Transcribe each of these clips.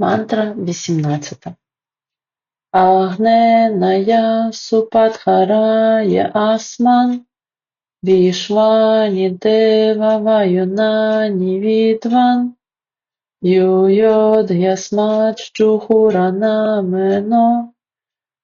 Мантра 18. Агненая супадхарає асман, вішвані дева ваюнані відван, юйод ясмач чухуранамено,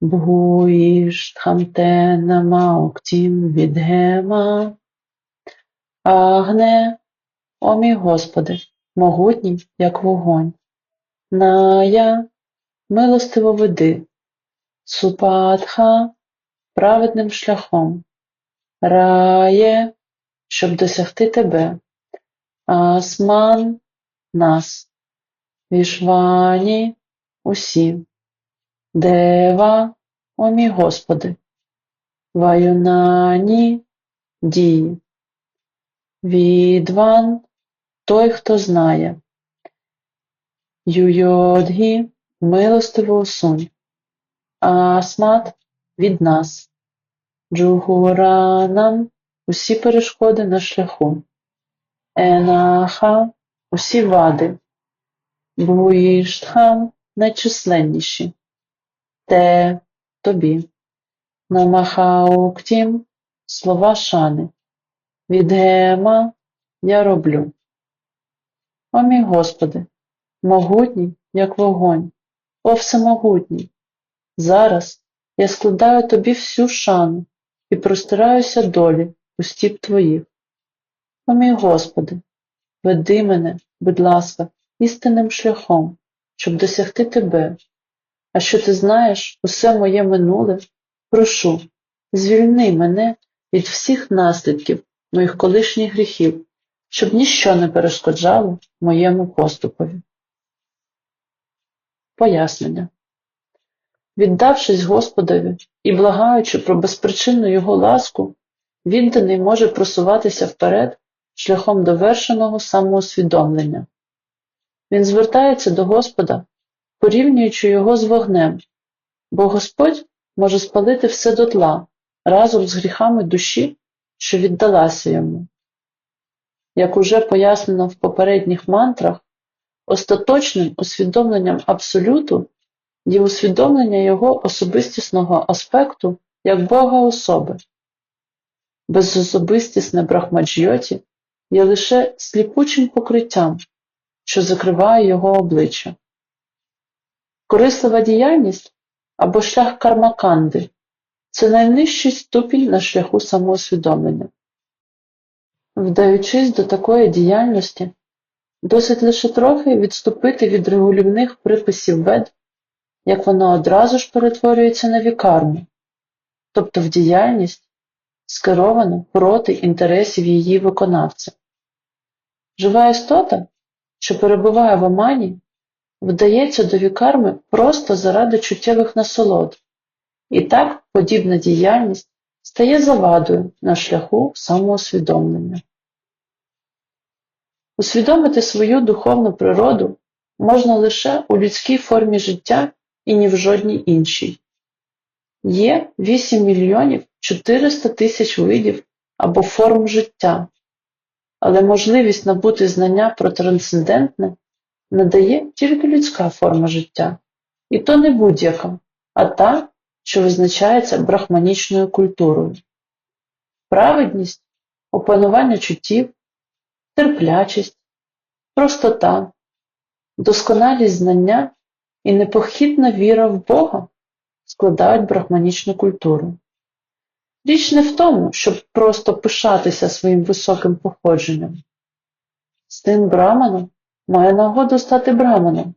бгуїш тхамтена мауктім відгема. Агне, о мій Господи, могутній, як вогонь. Ная, милостиво веди, Супадха праведним шляхом, Рає, щоб досягти тебе, Асман нас, Вішвані усі, Дева, о мій Господи, Ваюнані дії, Відван той, хто знає. Юйодгі милостиво усунь, Асмат від нас, Джугуранам усі перешкоди на шляху, Енаха усі вади, Буїштхам найчисленніші, Те тобі, Намахауктім слова шани, Відгема я роблю. О мій Господи, могутній, як вогонь, о всемогутній. Зараз я складаю тобі всю шану і простираюся долі у стіп твоїх. О мій Господи, веди мене, будь ласка, істинним шляхом, щоб досягти тебе. А що ти знаєш усе моє минуле, прошу, звільни мене від всіх наслідків моїх колишніх гріхів, щоб ніщо не перешкоджало моєму поступові. Пояснення. Віддавшись Господові і благаючи про безпричинну Його ласку, відданий може просуватися вперед шляхом довершеного самоусвідомлення. Він звертається до Господа, порівнюючи його з вогнем, бо Господь може спалити все дотла разом з гріхами душі, що віддалася йому. Як уже пояснено в попередніх мантрах, остаточним усвідомленням Абсолюту є усвідомлення його особистісного аспекту як Бога особи. Безособистісне брахмаджйоті є лише сліпучим покриттям, що закриває його обличчя. Корислива діяльність або шлях кармаканди це найнижчий ступінь на шляху самоусвідомлення. Вдаючись до такої діяльності, досить лише трохи відступити від регулівних приписів вед, як воно одразу ж перетворюється на вікарму, тобто в діяльність, скеровану проти інтересів її виконавця. Жива істота, що перебуває в омані, вдається до вікарми просто заради чуттєвих насолод, і так подібна діяльність стає завадою на шляху самоусвідомлення. Усвідомити свою духовну природу можна лише у людській формі життя і ні в жодній іншій. Є 8 мільйонів 400 тисяч видів або форм життя, але можливість набути знання про трансцендентне надає тільки людська форма життя, і то не будь-яка, а та, що визначається брахманічною культурою. Праведність, опанування чуттів, терплячість, простота, досконалість знання і непохитна віра в Бога складають брахманічну культуру. Річ не в тому, щоб просто пишатися своїм високим походженням. Син Брамана має нагоду стати браманом,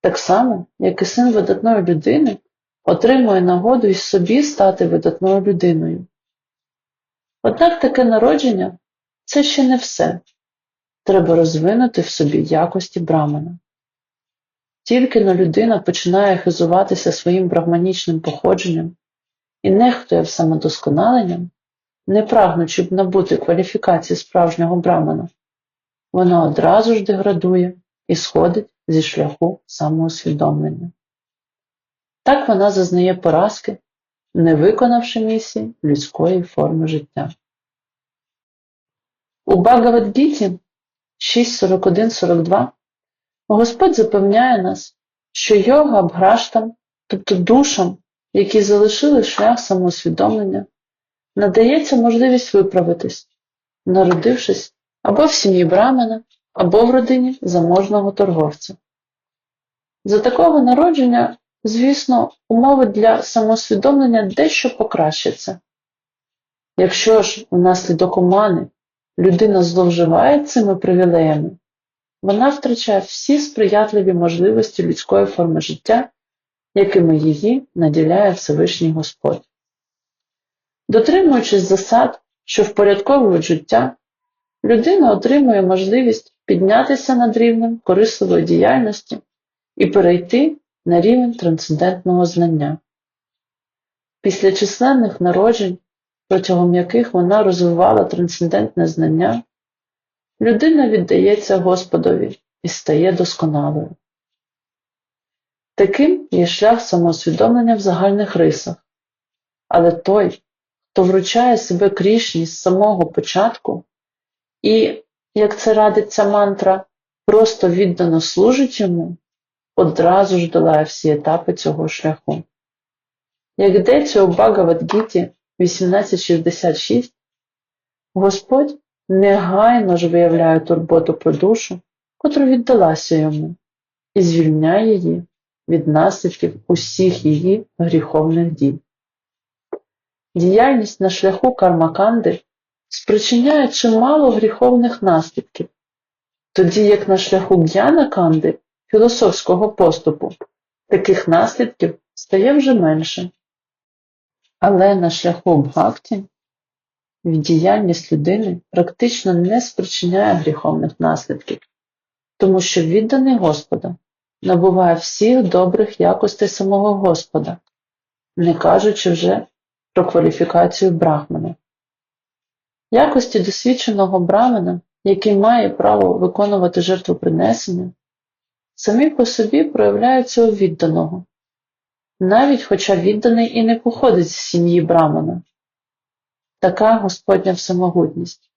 так само, як і син видатної людини отримує нагоду й собі стати видатною людиною. Однак таке народження це ще не все. Треба розвинути в собі якості брамана. Тільки но людина починає хизуватися своїм брахманічним походженням і нехтує самодосконаленням, не прагнучи б набути кваліфікації справжнього брамана, вона одразу ж деградує і сходить зі шляху самоусвідомлення. Так вона зазнає поразки, не виконавши місії людської форми життя. У Багавадгіті 6.41.42 Господь запевняє нас, що йога бграштам, тобто душам, які залишили шлях самоусвідомлення, надається можливість виправитись, народившись або в сім'ї брамена, або в родині заможного торговця. За такого народження, звісно, умови для самоусвідомлення дещо покращаться. Якщо ж внаслідок омани людина зловживає цими привілеями, вона втрачає всі сприятливі можливості людської форми життя, якими її наділяє Всевишній Господь. Дотримуючись засад, що впорядковують життя, людина отримує можливість піднятися над рівнем корисливої діяльності і перейти на рівень трансцендентного знання. Після численних народжень, протягом яких вона розвивала трансцендентне знання, людина віддається Господові і стає досконалою. Таким є шлях самоусвідомлення в загальних рисах, але той, хто вручає себе Крішні з самого початку і, як це радить ця мантра, просто віддано служить йому, одразу ж долає всі етапи цього шляху. Як йдеться у Багавадгіті 1866, Господь негайно ж виявляє турботу про душу, котру віддалася йому, і звільняє її від наслідків усіх її гріховних дій. Діяльність на шляху кармаканди спричиняє чимало гріховних наслідків, тоді як на шляху г'яна-канди, філософського поступу, таких наслідків стає вже менше. Але на шляху бхакті діяльність людини практично не спричиняє гріховних наслідків, тому що відданий Господа набуває всіх добрих якостей самого Господа, не кажучи вже про кваліфікацію брахмана. Якості досвідченого брамена, який має право виконувати жертвопринесення, самі по собі проявляються у відданого, навіть хоча відданий і не походить з сім'ї брамана. Така Господня всемогутність.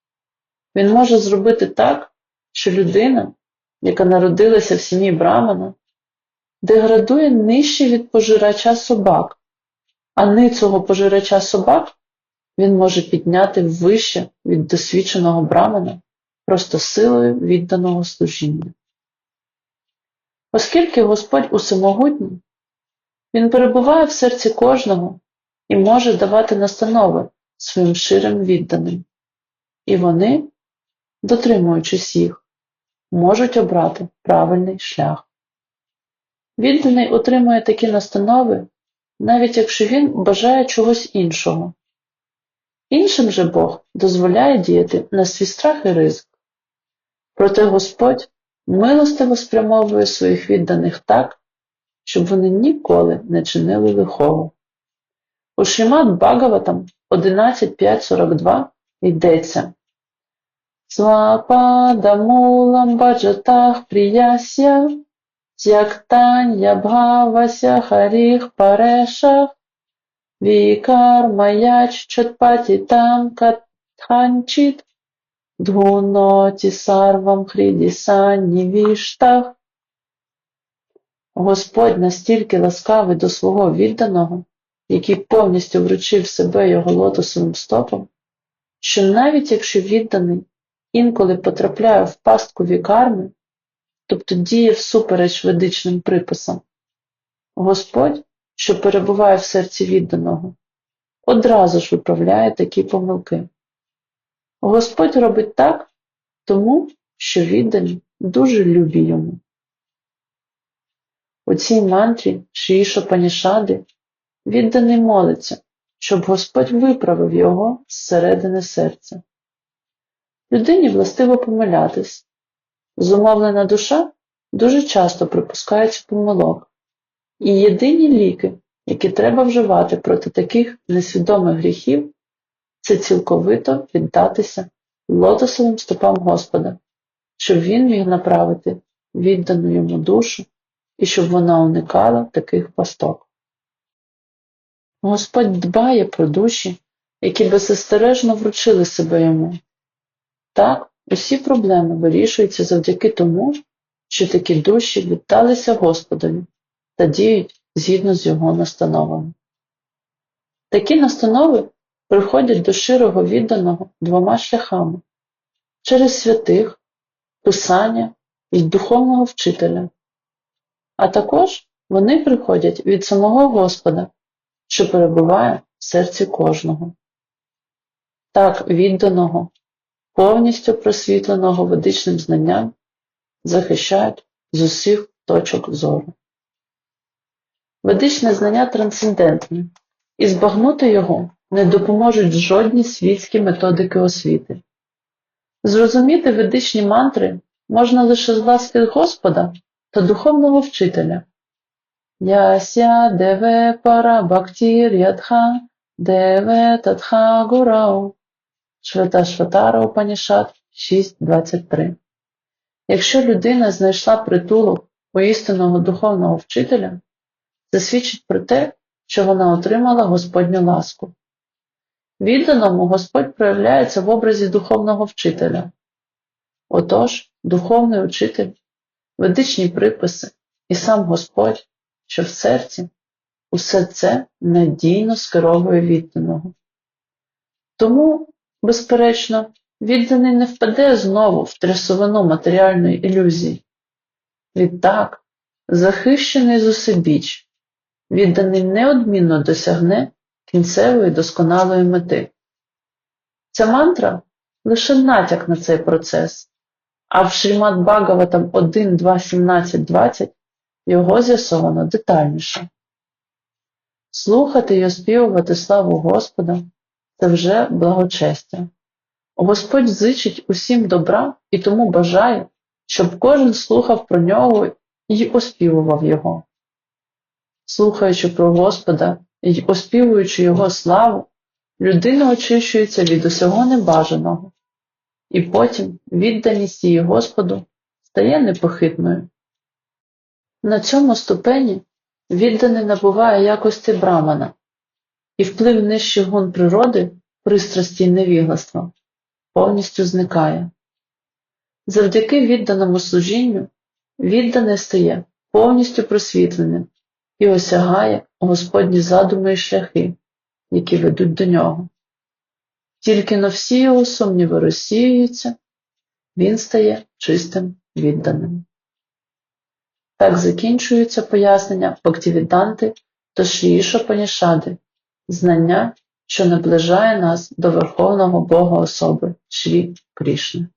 Він може зробити так, що людина, яка народилася в сім'ї брамана, деградує нижче від пожирача собак, а ницого пожирача собак він може підняти вище від досвідченого брамана просто силою відданого служіння. Оскільки Господь усемогутній, Він перебуває в серці кожного і може давати настанови своїм ширим відданим, і вони, дотримуючись їх, можуть обрати правильний шлях. Відданий отримує такі настанови, навіть якщо він бажає чогось іншого. Іншим же Бог дозволяє діяти на свій страх і ризик. Проте Господь милостиво спрямовує своїх відданих так, щоб вони ніколи не чинили лихого. У Шримад Бхагаватам 11.5.42 йдеться Свападамулам баджатах прияся тяктання бхавася харіх парешах вікармаяч чатпатітам катханчит дгуноті сарвам хрідісанні віштах. Господь настільки ласкавий до свого відданого, який повністю вручив себе його лотосовим стопом, що навіть якщо відданий інколи потрапляє в пастку вікарми, тобто діє всупереч ведичним приписам, Господь, що перебуває в серці відданого, одразу ж виправляє такі помилки. Господь робить так, тому що віддані дуже любі йому. У цій мантрі Шіїша Панішади відданий молиться, щоб Господь виправив його зсередини серця. Людині властиво помилятись. Зумовлена душа дуже часто припускається помилок, і єдині ліки, які треба вживати проти таких несвідомих гріхів, це цілковито віддатися лотосовим стопам Господа, щоб він міг направити віддану йому душу і щоб вона уникала таких пасток. Господь дбає про душі, які беззастережно вручили себе йому. Так, усі проблеми вирішуються завдяки тому, що такі душі віддалися Господові та діють згідно з його настановами. Такі настанови приходять до широго відданого двома шляхами через святих, писання і духовного вчителя, а також вони приходять від самого Господа, що перебуває в серці кожного. Так відданого, повністю просвітленого ведичним знанням захищають з усіх точок зору. Ведичне знання трансцендентне, і збагнути його не допоможуть жодні світські методики освіти. Зрозуміти ведичні мантри можна лише з ласки Господа та духовного вчителя. Яся деве пара бактір ядха деве татха гурау. Швета Шватара Упанішат 6.23. Якщо людина знайшла притулок у істинного духовного вчителя, це свідчить про те, що вона отримала Господню ласку. Відданому Господь проявляється в образі духовного вчителя. Отож, духовний учитель, ведичні приписи і сам Господь, що в серці, усе це надійно скеровує відданого. Тому, безперечно, відданий не впаде знову в трясовину матеріальної ілюзії. Відтак, захищений зусебіч, відданий неодмінно досягне кінцевої досконалої мети. Ця мантра лише натяк на цей процес, а в Шрімат Бхагаватам 1, 2, 17, 20 його з'ясовано детальніше. Слухати й оспівувати славу Господа це вже благочестя. Господь зичить усім добра і тому бажає, щоб кожен слухав про нього і оспівував його. Слухаючи про Господа і оспівуючи Його славу, людина очищується від усього небажаного, і потім відданість її Господу стає непохитною. На цьому ступені відданий набуває якості брамана, і вплив нижчих гун природи, пристрасті й невігластва повністю зникає. Завдяки відданому служінню відданий стає повністю просвітленим і осягає Господні задуми і шляхи, які ведуть до нього. Тільки на всі його сумніви розсіюються, він стає чистим відданим. Так закінчується пояснення Бхактивіданти та Шріша Панішади, знання, що наближає нас до Верховного Бога особи Шрі Крішни.